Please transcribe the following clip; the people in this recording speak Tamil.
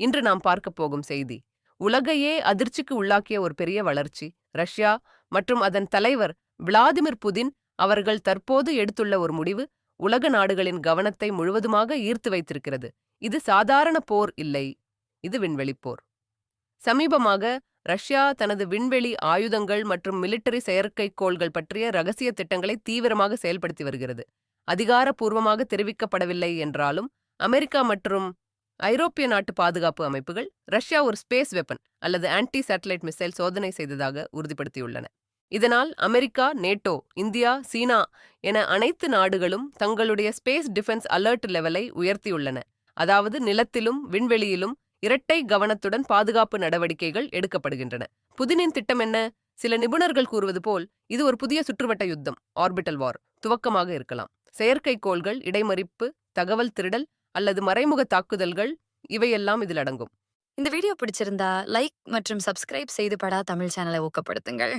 இன்று நாம் பார்க்கப் போகும் செய்தி. உலகையே அதிர்ச்சிக்கு உள்ளாக்கிய ஒரு பெரிய வளர்ச்சி. ரஷ்யா மற்றும் அதன் தலைவர் விளாடிமிர் புதின் அவர்கள் தற்போது எடுத்துள்ள ஒரு முடிவு உலக நாடுகளின் கவனத்தை முழுவதுமாக ஈர்த்து வைத்திருக்கிறது. இது சாதாரண போர் இல்லை. இது விண்வெளிப் போர். சமீபமாக ரஷ்யா தனது விண்வெளி ஆயுதங்கள் மற்றும் மிலிட்டரி செயற்கைக்கோள்கள் பற்றிய ரகசிய திட்டங்களை தீவிரமாக செயல்படுத்தி வருகிறது. அதிகாரப்பூர்வமாக தெரிவிக்கப்படவில்லை என்றாலும் அமெரிக்கா மற்றும் ஐரோப்பிய நாட்டு பாதுகாப்பு அமைப்புகள் ரஷ்யா ஒரு ஸ்பேஸ் வெப்பன் அல்லது ஆன்டி சேட்டலைட் மிசைல் சோதனை செய்ததாக உறுதிப்படுத்தியுள்ளன. இதனால் அமெரிக்கா நேட்டோ இந்தியா சீனா என அனைத்து நாடுகளும் தங்களுடைய ஸ்பேஸ் டிஃபென்ஸ் அலர்ட் லெவலை உயர்த்தியுள்ளன. அதாவது நிலத்திலும் விண்வெளியிலும் இரட்டை கவனத்துடன் பாதுகாப்பு நடவடிக்கைகள் எடுக்கப்படுகின்றன. புதினின் திட்டம் என்ன? சில நிபுணர்கள் கூறுவது போல் இது ஒரு புதிய சுற்றுவட்ட யுத்தம் ஆர்பிட்டல் வார் துவக்கமாக இருக்கலாம். செயற்கைக்கோள்கள் இடைமறிப்பு தகவல் திருடல் அல்லது மறைமுக தாக்குதல்கள் இவையெல்லாம் இதில் அடங்கும். இந்த வீடியோ பிடிச்சிருந்தா லைக் மற்றும் சப்ஸ்கிரைப் செய்து படா தமிழ் சேனலை ஊக்கப்படுத்துங்கள்.